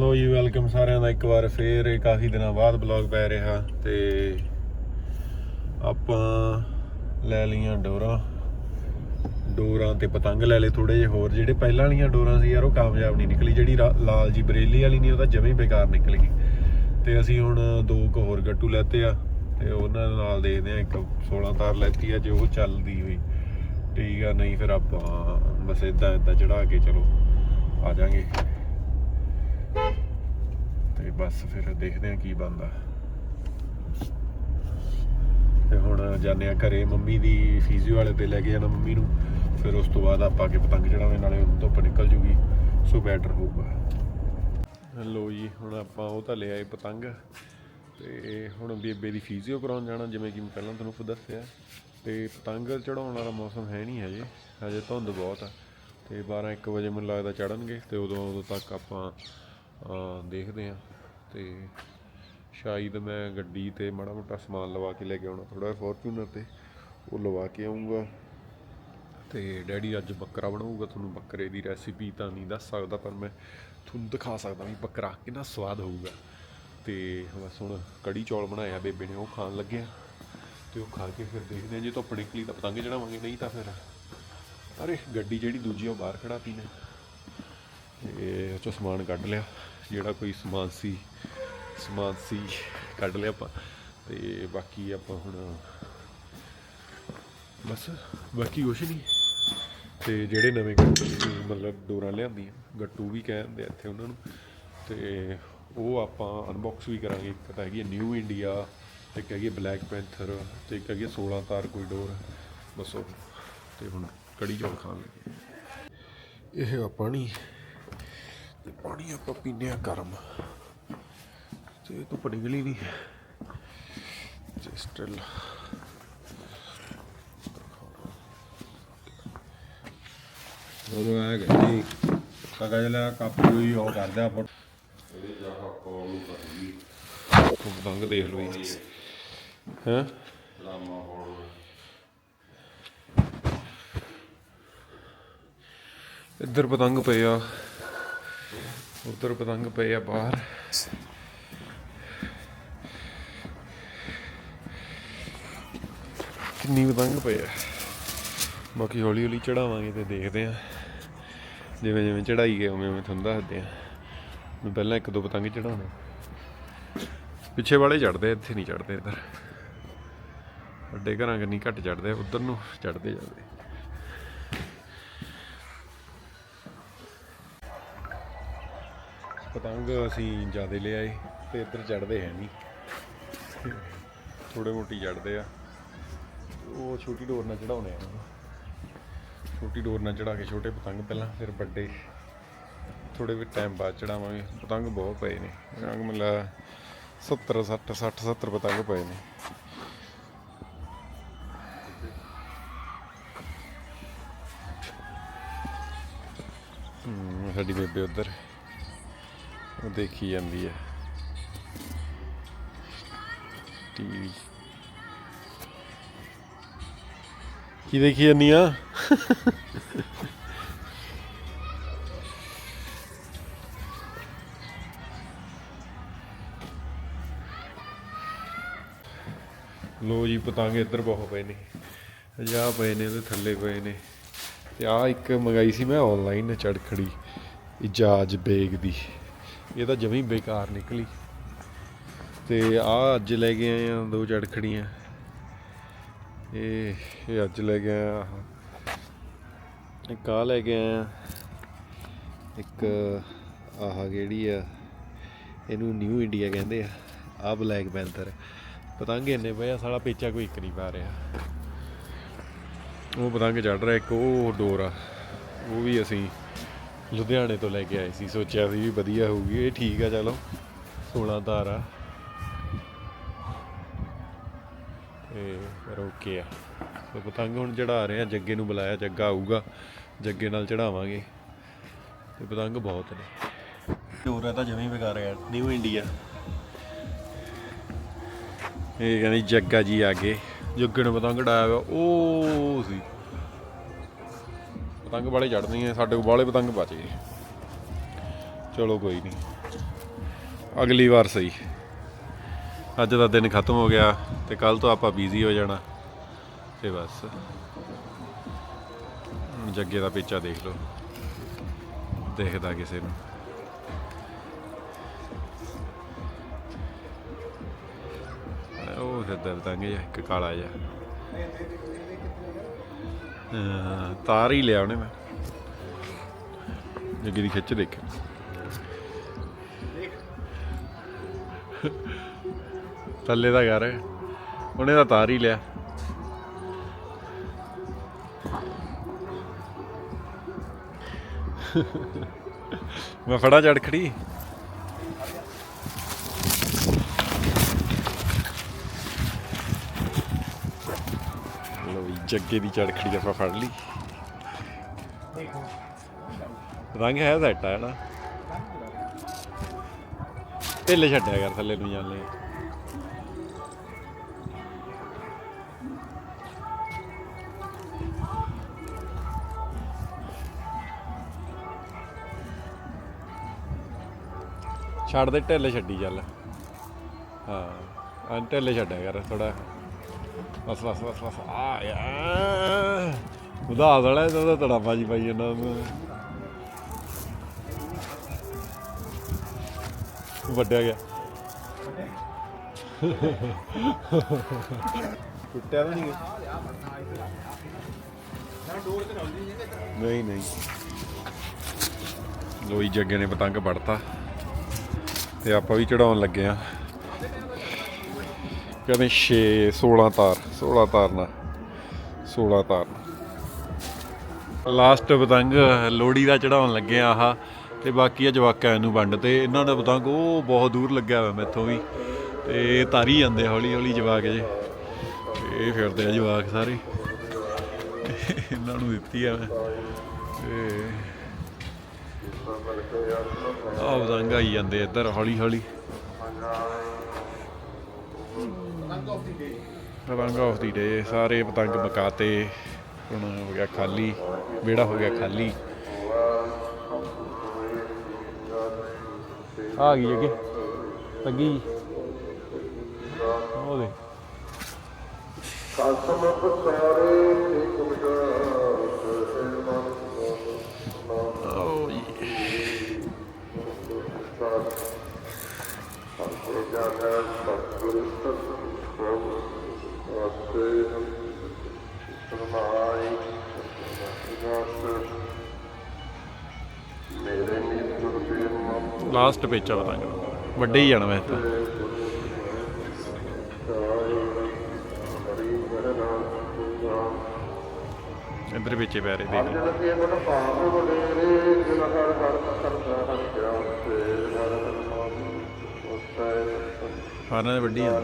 ਲੋ ਜੀ ਵੈਲਕਮ ਸਾਰਿਆਂ ਦਾ ਇੱਕ ਵਾਰ ਫੇਰ, ਇਹ ਕਾਫੀ ਦਿਨਾਂ ਬਾਅਦ ਬਲੌਗ ਪੈ ਰਿਹਾ ਤੇ ਆਪਾਂ ਲੈ ਲਈਆਂ ਡੋਰਾਂ। ਡੋਰਾਂ ਤੇ ਪਤੰਗ ਲੈ ਲਏ ਥੋੜੇ ਜਿਹੇ ਹੋਰ, ਜਿਹੜੇ ਪਹਿਲਾਂ ਵਾਲੀਆਂ ਡੋਰਾਂ ਸੀ ਯਾਰ, ਉਹ ਕਾਮਯਾਬ ਨਹੀਂ ਨਿਕਲੀ। ਜਿਹੜੀ ਰਾ- ਲਾਲ ਜੀ ਬਰੇਲੀ ਵਾਲੀ ਨਹੀਂ, ਉਹ ਤਾਂ ਜਮੇ ਬੇਕਾਰ ਨਿਕਲ ਗਈ। ਤੇ ਅਸੀਂ ਹੁਣ ਦੋ ਕੁ ਹੋਰ ਗੱਟੂ ਲੈਤੇ ਆ, ਤੇ ਉਹਨਾਂ ਨਾਲ ਦੇਖਦੇ ਆ ਇੱਕ 16 ਤਾਰ ਲੈਤੀ ਆ, ਜੇ ਉਹ ਚੱਲਦੀ ਹੋਈ। ਠੀਕ ਆ, ਨਹੀਂ ਫਿਰ ਆਪਾਂ ਬਸ ਇਦਾਂ ਇਦਾਂ ਚੜਾ ਕੇ ਚਲੋ, ਆ ਜਾਾਂਗੇ। ਬਸ ਫਿਰ ਦੇਖਦੇ ਆ ਕੀ ਬਣਦਾ। ਤੇ ਹੁਣ ਜਾਂਦੇ ਆ ਘਰੇ, ਮੰਮੀ ਦੀ ਫੀਜ਼ੀਓ ਵਾਲੇ ਤੇ ਲੈ ਕੇ ਜਾਣਾ ਮੰਮੀ ਨੂੰ। ਫਿਰ ਉਸ ਤੋਂ ਬਾਅਦ ਆਪਾਂ ਕੇ ਪਤੰਗ ਚੜਾਵੇਂ ਨਾਲੇ ਉਹਨੂੰ ਧੁੱਪ ਨਿਕਲ ਜੂਗੀ, ਸੋ ਬੈਟਰ ਹੋਊਗਾ। ਲੋ ਜੀ, ਹੁਣ ਆਪਾਂ ਉਹ ਤਾਂ ਲੈ ਆਏ ਪਤੰਗ। ਤੇ ਹੁਣ ਬੇਬੇ ਦੀ ਫੀਜ਼ੀਓ ਕਰਾਉਣ ਜਾਣਾ, ਜਿਵੇਂ ਕਿ ਮੈਂ ਪਹਿਲਾਂ ਤੁਹਾਨੂੰ ਦੱਸਿਆ। ਤੇ ਪਤੰਗ ਚੜਾਉਣ ਵਾਲਾ ਮੌਸਮ ਹੈ ਨਹੀਂ ਹਜੇ ਹਜੇ ਧੁੰਦ ਬਹੁਤ ਆ। ਤੇ 12 1 ਵਜੇ ਮੈਨੂੰ ਲੱਗਦਾ ਚੜਨਗੇ ਤੇ ਉਦੋਂ ਉਦੋਂ ਤੱਕ ਆਪਾਂ ਦੇਖਦੇ ਆ ਤੇ ਸ਼ਾਇਦ ਮੈਂ ਗੱਡੀ ਤੇ ਮਾੜਾ ਮੋਟਾ ਸਮਾਨ ਲਵਾ ਕੇ ਲੈ ਕੇ ਆਉਣਾ ਥੋੜਾ ਫੋਰਚੂਨਰ ਤੇ ਉਹ ਲਵਾ ਕੇ ਆਉਂਗਾ ਤੇ ਡੈਡੀ ਅੱਜ ਬੱਕਰਾ ਬਣਾਊਗਾ, ਤੁਹਾਨੂੰ ਬੱਕਰੇ ਦੀ ਰੈਸਿਪੀ ਤਾਂ ਨਹੀਂ ਦੱਸ ਸਕਦਾ, ਪਰ ਮੈਂ ਤੁਹਾਨੂੰ ਦਿਖਾ ਸਕਦਾ ਵੀ ਬੱਕਰਾ ਕਿੰਨਾ ਸਵਾਦ ਹੋਊਗਾ। ਤੇ ਬਸ ਹੁਣ ਕੜੀ ਚੌਲ ਬਣਾਇਆ ਬੇਬੇ ਨੇ, ਉਹ ਖਾਣ ਲੱਗਿਆ। ਤੇ ਉਹ ਖਾ ਕੇ ਫਿਰ ਦੇਖਦੇ ਆ ਜੇ ਧੁੱਪ ਨਿਕਲੀ ਤਾਂ ਪਤੰਗ ਚੜਾਵਾਂਗੇ, ਨਹੀਂ ਤਾਂ ਫਿਰ ਅਰੇ ਗੱਡੀ ਜਿਹੜੀ ਦੂਜੀ ਉਹ ਬਾਹਰ ਖੜਾਤੀ ਨੇ। ਤੇ ਉਹ ਚੋਂ ਸਮਾਨ ਕੱਢ ਲਿਆ। ਜਿਹੜਾ ਕੋਈ ਸਮਾਨ ਸੀ ਸਮਾਨ ਸੀ, ਕੱਢ ਲਿਆ ਆਪਾਂ। ਤੇ ਬਾਕੀ ਆਪਾਂ ਹੁਣ ਬਸ, ਬਾਕੀ ਕੁਛ ਨਹੀਂ ਤੇ ਜਿਹੜੇ ਨਵੇਂ ਗੱਟੂ ਮਤਲਬ ਡੋਰਾਂ ਲਿਆਂਦੀਆਂ, ਗੱਟੂ ਵੀ ਕਹਿੰਦੇ ਆ ਇੱਥੇ ਉਹਨਾਂ ਨੂੰ। ਤੇ ਉਹ ਆਪਾਂ ਅਨਬਾਕਸ ਵੀ ਕਰਾਂਗੇ। ਇੱਕ ਤਾਂ ਹੈਗੀ ਨਿਊ ਇੰਡੀਆ ਤੇ ਇੱਕ ਹੈਗੀ ਬਲੈਕ ਪੈਂਥਰ ਤੇ ਇੱਕ ਹੈਗੀ 16 ਤਾਰ ਕੋਈ ਡੋਰ। ਬਸ ਉਹ। ਤੇ ਹੁਣ ਕੜੀ ਚੌਲ ਖਾਣ ਲੱਗੇ। ਇਹ ਆ ਪਾਣੀ ਤੇ ਪਾਣੀ ਆਪਾਂ ਪੀਂਦੇ ਆ ਗਰਮ। ਤੇ ਇਹ ਧੁੱਪ ਨਿਕਲੀ ਨਹੀਂ। ਤੇ ਸਟਿਲ ਉਹ ਆ ਗੱਡੀ ਕਗਜ ਲੈ ਕਾਪੀ ਹੋਈ ਉਹ ਕਰਦਾ ਫੋਟ ਪਤੰਗ ਦੇਖ ਲਓ ਜੀ। ਹੈ? ਇੱਧਰ ਪਤੰਗ ਪਏ ਆ। ਉੱਧਰ ਪਤੰਗ ਪਏ ਆ ਬਾਹਰ। ਕਿੰਨੀ ਪਤੰਗ ਪਏ ਆ। ਬਾਕੀ ਹੌਲੀ ਹੌਲੀ ਚੜਾਵਾਂਗੇ ਤੇ ਦੇਖਦੇ ਆ। ਜਿਵੇਂ ਜਿਵੇਂ ਚੜਾਈ ਗਏ ਉਵੇਂ ਉਵੇਂ ਤੁਹਾਨੂੰ ਦੱਸਦੇ ਆ। ਮੈਂ ਪਹਿਲਾਂ ਇੱਕ ਦੋ ਪਤੰਗ ਚੜਾਉਣਾ। ਪਿੱਛੇ ਵਾਲੇ ਚੜਦੇ, ਇੱਥੇ ਨਹੀਂ ਚੜਦੇ ਇੱਧਰ। ਵੱਡੇ ਘਰਾਂ ਕੰਨੀ ਘੱਟ ਚੜਦੇ ਉਧਰ ਨੂੰ ਚੜਦੇ ਜਾਂਦੇ। ਪਤੰਗ ਅਸੀਂ ਜਿਆਦੇ ਲਿਆਏ ਤੇ ਇੱਧਰ ਚੜਦੇ ਹੈ ਨਹੀਂ। ਥੋੜੇ ਮੋਟੀ ਚੜਦੇ ਆ। ਉਹ ਛੋਟੀ ਡੋਰ ਨਾਲ ਚੜਾਉਣੇ ਆ। ਛੋਟੀ ਡੋਰ ਨਾਲ ਚੜਾ ਕੇ ਛੋਟੇ ਪਤੰਗ ਪਹਿਲਾਂ, ਫਿਰ ਵੱਡੇ। ਥੋੜੇ ਵੀ ਟਾਈਮ ਬਾਅਦ ਚੜਾਵਾਂਗੇ ਪਤੰਗ ਬਹੁਤ ਪਏ ਨੇ। ਪਤੰਗ ਮਤਲਬ 70 60 60 70 ਪਤੰਗ ਪਏ ਨੇ। ਸਾਡੀ ਬੇਬੇ ਉਧਰ। ਉਹ ਦੇਖੀ ਜਾਂਦੀ ਹੈ। ਟੀਵੀ। ਕੀ ਦੇਖੀ ਜਾਂਦੀ ਆ? ਲੋ ਜੀ, ਪਤੰਗ ਇੱਧਰ ਬਹੁਤ ਪਏ ਨੇ। ਜਾ ਪਏ ਨੇ ਉਹਦੇ ਥੱਲੇ ਪਏ ਨੇ। ਤੇ ਆ ਇੱਕ ਮੰਗਾਈ ਸੀ ਮੈਂ ਆਨਲਾਈਨ ਚੜਖੜੀ, ਇਜਾਜ਼ ਬੇਗ ਦੀ। ਇਹ ਤਾਂ ਜਮੀ ਬੇਕਾਰ ਨਿਕਲੀ। ਤੇ ਆ ਅੱਜ ਲੈ ਕੇ ਆਏ ਆ ਦੋ ਚੜਖੜੀਆਂ ਇਹ ਇਹ ਅੱਜ ਲੈ ਕੇ ਆਇਆ ਆਹ। ਇੱਕ ਆ ਲੈ ਕੇ ਆਏ ਆਇਆ ਇੱਕ ਆਹ ਜਿਹੜੀ ਆ, ਇਹਨੂੰ ਨਿਊ ਇੰਡੀਆ ਕਹਿੰਦੇ ਆ। ਆ ਬਲੈਕ ਪੈਂਥਰ ਪਤੰਗ ਇੰਨੇ ਪਏ ਆ, ਸਾਲਾ ਪੇਚਾ ਕੋਈ ਇੱਕ ਨਹੀਂ ਪਾ ਰਿਹਾ। ਉਹ ਪਤੰਗ ਚੜ ਰਿਹਾ, ਇੱਕ ਉਹ ਡੋਰ। ਆ ਉਹ ਵੀ ਅਸੀਂ ਲੁਧਿਆਣੇ ਤੋਂ ਲੈ ਕੇ ਆਏ ਸੀ, ਸੋਚਿਆ ਸੀ ਵੀ ਵਧੀਆ ਹੋਊਗੀ, ਇਹ ਠੀਕ ਆ, ਚਲੋ 16 ਤਾਰ ਆ। ਤੇ ਫਿਰ ਓਕੇ ਆ। ਤੇ ਪਤੰਗ ਹੁਣ ਚੜਾ ਰਹੇ ਆ, ਜੱਗੇ ਨੂੰ ਬੁਲਾਇਆ, ਜੱਗਾ ਆਊਗਾ, ਜੱਗੇ ਨਾਲ ਚੜਾਵਾਂਗੇ। ਤੇ ਪਤੰਗ ਬਹੁਤ ਨੇ। ਡੋਰਾ ਤਾਂ ਜਮੀ ਬੇਕਾਰ ਹੈ ਨਿਊ ਇੰਡੀਆ ਇਹ ਕਹਿੰਦੀ, ਜੱਗਾ ਜੀ ਆ ਗਏ, ਜੱਗੇ ਨੂੰ ਪਤੰਗ ਡਾਇਆ ਹੋਇਆ, ਉਹ ਸੀ। ਪਤੰਗ ਵਾਲੇ ਚੜਦੀਆਂ ਸਾਡੇ ਕੋਲ ਵਾਲੇ ਪਤੰਗ ਬਚ ਗਏ ਚਲੋ ਕੋਈ ਨਹੀਂ ਅਗਲੀ ਵਾਰ ਸਹੀ। ਅੱਜ ਦਾ ਦਿਨ ਖਤਮ ਹੋ ਗਿਆ ਤੇ ਕੱਲ ਤੋਂ ਆਪਾਂ ਬਿਜ਼ੀ ਹੋ ਜਾਣਾ ਤੇ ਬਸ। ਜੱਗੇ ਦਾ ਪੇਚਾ ਦੇਖ ਲਓ। ਦੇਖਦਾ ਕਿਸੇ ਨੂੰ। ਉਹ ਫਿਰਦਾ ਬਤਾਂਗੇ ਇੱਕ ਕਾਲਾ ਜਿਹਾ। ਤਾਰ ਹੀ ਲਿਆ ਉਹਨੇ ਮੈਂ। ਜੱਗੇ ਦੀ ਖਿੱਚ ਦੇਖ। ਥੱਲੇ ਦਾ ਘਰ ਹੈ। ਉਹਨੇ ਤਾਂ ਤਾਰ ਹੀ ਲਿਆ। ਮੈਂ ਫੜਾ ਚੜਖੜੀ। ਖੜੀ ਵੀ ਜੱਗੇ ਦੀ ਚੜਖੜੀ ਆਪਾਂ ਫੜ ਲਈ। ਰੰਗ ਹੈ ਸੈੱਟ ਆ ਨਾ? ਢਿੱਲੇ ਛੱਡਿਆ ਕਰ ਥੱਲੇ ਨੂੰ ਜਾਣ ਲਈ ਛੱਡ ਦੇ ਢਿੱਲੇ ਛੱਡੀ ਚੱਲ। ਹਾਂ ਢਿੱਲੇ ਛੱਡਿਆ ਕਰ ਥੋੜਾ ਬਸ ਬਸ ਬਸ ਬਸ। ਆ ਯਾਰ। ਉਹਦਾ ਆਦੜਾ ਇਹਦਾ ਤੜਾ ਬਾਜੀ ਪਾਈ ਜਾਂਦਾ ਵੱਡਿਆ ਗਿਆ। ਟੁੱਟਿਆ ਤਾਂ ਨਹੀਂ ਨਹੀਂ ਨਹੀਂ। ਲੋਈ ਜੱਗੇ ਨੇ ਪਤੰਗ ਵੜਤਾ। ਤੇ ਆਪਾਂ ਵੀ ਚੜਾਉਣ ਲੱਗੇ ਆ। ਕਹਿੰਦੇ 6 16 ਤਾਰ 16 ਤਾਰ ਨਾਲ 16 ਤਾਰ। ਲਾਸਟ ਪਤੰਗ ਲੋੜੀ ਦਾ ਚੜਾਉਣ ਲੱਗੇ ਆ ਆਹ, ਤੇ ਬਾਕੀ ਆ ਜਵਾਕਾਂ ਨੂੰ ਵੰਡ ਤੇ। ਇਹਨਾਂ ਦਾ ਪਤੰਗ ਉਹ ਬਹੁਤ ਦੂਰ ਲੱਗਿਆ ਹੋਇਆ ਮੈਥੋਂ ਵੀ। ਤੇ ਇਹ ਤਾਰੀ ਜਾਂਦੇ ਹੌਲੀ ਹੌਲੀ ਜਵਾਕ ਜੇ। ਇਹ ਫਿਰਦੇ ਆ ਜਵਾਕ ਸਾਰੇ। ਇਹਨਾਂ ਨੂੰ ਦਿੱਤੀ ਆ ਮੈਂ। ਤੇ ਆਹ ਪਤੰਗ ਆਈ ਜਾਂਦੇ ਇੱਧਰ ਹੌਲੀ ਹੌਲੀ। ਪਤੰਗ ਆਫ ਦੀ ਡੇ ਸਾਰੇ ਪਤੰਗ ਮਕਾਤੇ ਹੁਣ ਹੋ ਗਿਆ ਖਾਲੀ ਵਿਹੜਾ ਹੋ ਗਿਆ ਖਾਲੀ। ਆ ਗਈ ਅੱਗੇ ਲੱਗੀ। ਉਹ ਦੇ Oh, ਲਾਸਟ ਪੇਚਾ ਪਤੰਗ ਵੱਡੇ ਹੀ ਜਾਣਾ ਵੈਸੇ ਤਾਂ। ਇੱਧਰ ਵਿੱਚੇ ਪੈ ਰਹੇ ਦੇਖ। ਲਓ ਸਾਰਿਆਂ ਦੇ ਵੱਡੀ ਆ।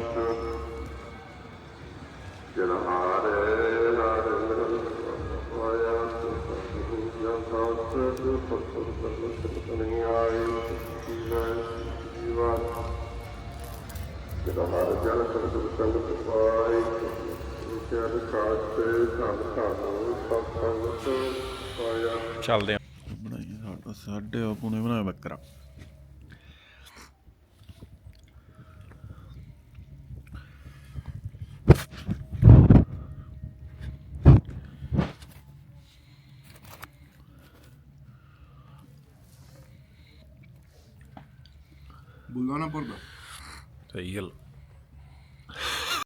ਹਰ ਜਨ ਸੰਗਤ ਸੰਗਤ ਪਾਈ ਜਨ ਕਾਸਤੇ ਸਭ ਸਾਨੂੰ ਸਭ ਸੰਗਤ ਪਾਇਆ ਚੱਲਦੇ ਆ। ਬਣਾਈ ਸਾਡਾ ਸਾਡੇ ਆਪੂ ਨੇ ਬਣਾਇਆ ਬੱਕਰਾ। ਬੁੱਲਾ ਨਾ Sí, el,